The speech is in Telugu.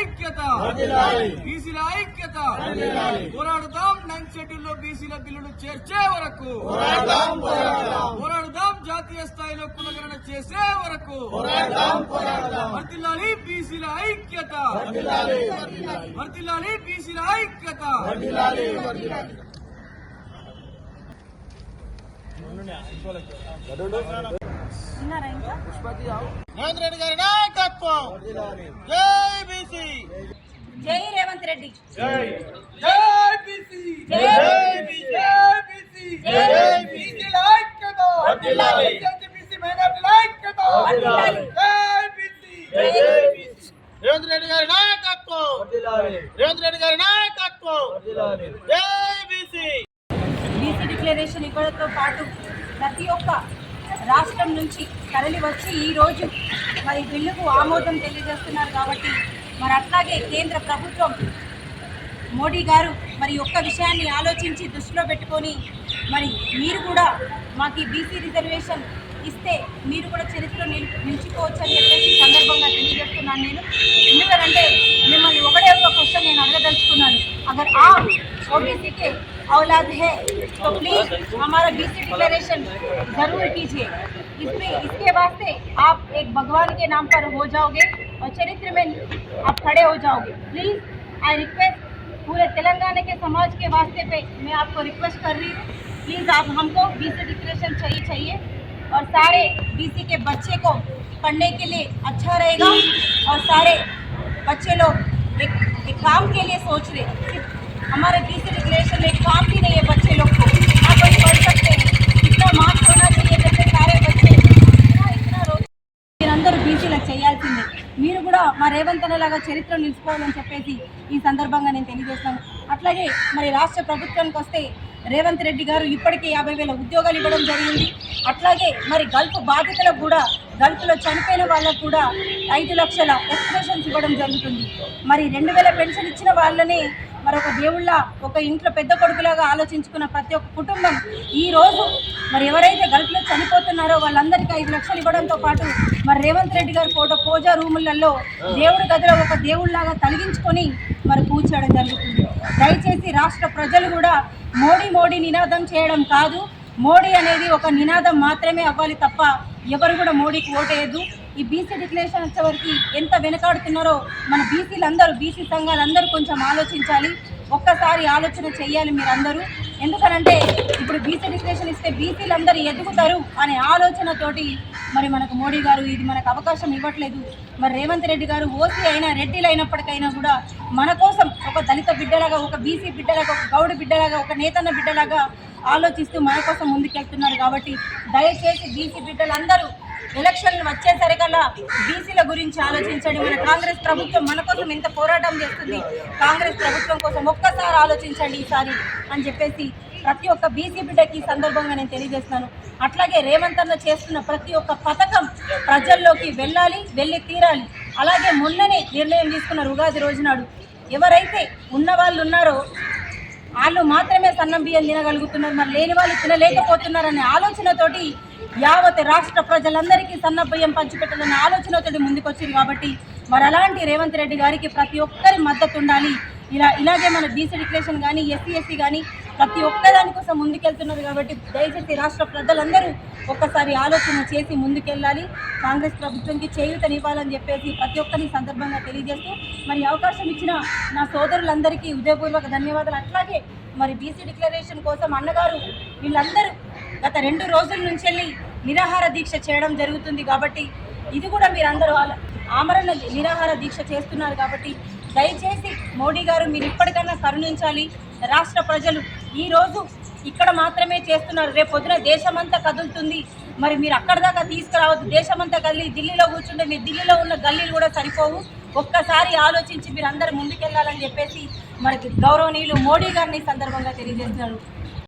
ఐక్యత. ఐక్యత. పోరాడుదాం నైన్ షెడ్యూల్లో బీసీల బిల్లులు చేర్చే వరకు. పోరాడదాం జాతీయ స్థాయిలో కులగణన చేసే వరకు. వర్తిల్లాలి బీసీల ఐక్యత. వర్తిల్లాలి బీసీల ఐక్యత. రేవంత్ రెడ్డి గారి నాయకత్వం. జై బీసీ. జై రేవంత్ రెడ్డి. జై. బీసీ. జై బీసీ. జై బీసీ. జై. బీసీ. జై బీసీ. జై బీసీ. రేవంత్ రెడ్డి గారి నాయకత్వం. రేవంత్ రెడ్డి గారి నాయకత్వం. జై బీసీ. బీసీ డిక్లరేషన్ ఇవ్వడంతో పాటు ప్రతి ఒక్క రాష్ట్రం నుంచి తరలి వచ్చి ఈరోజు మరి బిల్లుకు ఆమోదం తెలియజేస్తున్నారు కాబట్టి మరి అట్లాగే కేంద్ర ప్రభుత్వం మోడీ గారు మరి ఒక్క విషయాన్ని ఆలోచించి దృష్టిలో పెట్టుకొని మరి మీరు కూడా మాకు బీసీ రిజర్వేషన్ ఇస్తే మీరు కూడా చరిత్ర నిలిచిపోవచ్చు అని చెప్పేసి సందర్భంగా తెలియజేస్తున్నాను నేను. ఎందుకంటే మిమ్మల్ని ఒకటే ఒక క్వశ్చన్ నేను అడగదలుచుకున్నాను. అగర్ ఆ ఓబీసీకే औलाद है तो प्लीज़ हमारा बीसी डिक्लेरेशन ज़रूर कीजिए। इसमें इसके वास्ते आप एक भगवान के नाम पर हो जाओगे और चरित्र में आप खड़े हो जाओगे। प्लीज़ आई रिक्वेस्ट पूरे तेलंगाना के समाज के वास्ते पे मैं आपको रिक्वेस्ट कर रही हूँ। प्लीज़ आप हमको बीसी डिक्लेरेशन चाहिए चाहिए और सारे बीसी के बच्चे को पढ़ने के लिए अच्छा रहेगा और सारे बच्चे लोग एक, एक काम के लिए सोच रहे हमारे बीसी डिक्लेरेशन में एक काम भी नहीं है बच्चे लोग को आप बस पढ़ सकते हैं इतना मार्क्स होना चाहिए जैसे सारे बच्चे इतना इतना रोज మీరందరూ బీసీలకు చేయాల్సిందే మీరు కూడా మా రేవంత్ అన్నలాగా చరిత్ర నిలిచిపోవాలని చెప్పేసి ఈ సందర్భంగా నేను తెలియజేస్తాను అట్లాగే మరి రాష్ట్ర ప్రభుత్వానికి వస్తే రేవంత్ రెడ్డి గారు ఇప్పటికే యాభై వేల ఉద్యోగాలు ఇవ్వడం జరిగింది అట్లాగే మరి గల్ఫ్ బాధితులకు కూడా గల్ఫ్లో చనిపోయిన వాళ్ళకు కూడా ఐదు లక్షల ఎక్స్ప్రెషన్స్ ఇవ్వడం జరుగుతుంది మరి రెండు వేల పెన్షన్ ఇచ్చిన వాళ్ళనే మరి ఒక దేవుళ్ళ ఒక ఇంట్లో పెద్ద కొడుకులాగా ఆలోచించుకున్న ప్రతి ఒక్క కుటుంబం ఈ రోజు మరి ఎవరైతే గల్ఫ్లో చనిపోతున్నారో వాళ్ళందరికీ ఐదు లక్షలు ఇవ్వడంతో పాటు మరి రేవంత్ రెడ్డి గారి ఫోటో పూజా రూములలో దేవుడి గదిలో ఒక దేవుళ్ళలాగా తలిగించుకొని మరి పూజ చేయడం జరుగుతుంది. దయచేసి రాష్ట్ర ప్రజలు కూడా మోడీ మోడీ నినాదం చేయడం కాదు. మోడీ అనేది ఒక నినాదం మాత్రమే అవ్వాలి తప్ప ఎవరు కూడా మోడీకి ఓటేయద్దు ఈ బీసీ డిక్లరేషన్ వచ్చేవరకు ఎంత వెనకాడుతున్నారో మన బీసీలందరూ బీసీ సంఘాలందరూ కొంచెం ఆలోచించాలి. ఒక్కసారి ఆలోచన చేయాలి మీరందరూ. ఎందుకనంటే ఇప్పుడు బీసీ డిక్లరేషన్ ఇస్తే బీసీలందరూ ఎదుగుతారు అనే ఆలోచనతోటి మరి మనకు మోడీ గారు ఇది మనకు అవకాశం ఇవ్వట్లేదు. మరి రేవంత్ రెడ్డి గారు ఓసీ అయినా రెడ్డిలు అయినప్పటికైనా కూడా మన కోసం ఒక దళిత బిడ్డలాగా ఒక బీసీ బిడ్డలాగా ఒక గౌడ బిడ్డలాగా ఒక నేతన్న బిడ్డలాగా ఆలోచిస్తూ మన కోసం ముందుకెళ్తున్నారు కాబట్టి దయచేసి బీసీ బిడ్డలందరూ ఎలక్షన్లు వచ్చేసరికల్లా బీసీల గురించి ఆలోచించండి మన కాంగ్రెస్ ప్రభుత్వం మన కోసం ఎంత పోరాటం చేస్తుంది. కాంగ్రెస్ ప్రభుత్వం కోసం ఒక్కసారి ఆలోచించండి ఈసారి అని చెప్పేసి ప్రతి ఒక్క బీసీ బిడ్డకి ఈ సందర్భంగా నేను తెలియజేస్తున్నాను. అట్లాగే రేవంత్ అన్న చేస్తున్న ప్రతి ఒక్క పథకం ప్రజల్లోకి వెళ్ళాలి వెళ్ళి తీరాలి. అలాగే మొన్ననే నిర్ణయం తీసుకున్నారు ఉగాది రోజునాడు ఎవరైతే ఉన్న వాళ్ళు ఉన్నారో వాళ్ళు మాత్రమే సన్నం బియ్యం తినగలుగుతున్నారు. మరి లేని వాళ్ళు తినలేకపోతున్నారనే ఆలోచనతోటి యావత్ రాష్ట్ర ప్రజలందరికీ సన్నభయం పంచిపెట్టాలన్న పంచిపెట్టాలనే ఆలోచనతోటి ముందుకొచ్చింది కాబట్టి మరి అలాంటి రేవంత్ రెడ్డి గారికి ప్రతి ఒక్కరి మద్దతు ఉండాలి. ఇలా ఇలాగే మన బీసీ డిక్లరేషన్ కానీ ఎస్సీ ఎస్సీ కానీ ప్రతి ఒక్కదాని కోసం ముందుకెళ్తున్నారు కాబట్టి దయచేసి రాష్ట్ర ప్రజలందరూ ఒక్కసారి ఆలోచన చేసి ముందుకెళ్ళాలి. కాంగ్రెస్ ప్రభుత్వంకి చేయూతనివ్వాలని చెప్పేసి ప్రతి ఒక్కరిని సందర్భంగా తెలియజేస్తూ మరి అవకాశం ఇచ్చిన నా సోదరులందరికీ ఉదయపూర్వక ధన్యవాదాలు. అట్లాగే మరి బీసీ డిక్లరేషన్ కోసం అన్నగారు వీళ్ళందరూ గత రెండు రోజుల నుంచి వెళ్ళి నిరాహార దీక్ష చేయడం జరుగుతుంది కాబట్టి ఇది కూడా మీరందరూ ఆల- ఆమరణ నిరాహార దీక్ష చేస్తున్నారు కాబట్టి దయచేసి మోడీ గారు మీరు ఇప్పటికన్నా కరుణించాలి. రాష్ట్ర ప్రజలు ఈరోజు ఇక్కడ మాత్రమే చేస్తున్నారు. రేపు పొద్దున దేశమంతా కదులుతుంది. మరి మీరు అక్కడ దాకా తీసుకురావద్దు. దేశమంతా కదిలి ఢిల్లీలో కూర్చుంటే మీరు ఢిల్లీలో ఉన్న గల్లీలు కూడా సరిపోవు. ఒక్కసారి ఆలోచించి మీరు అందరు ముందుకెళ్ళాలని చెప్పేసి మనకి గౌరవనీయులు మోడీ గారిని సందర్భంగా తెలియజేస్తున్నారు.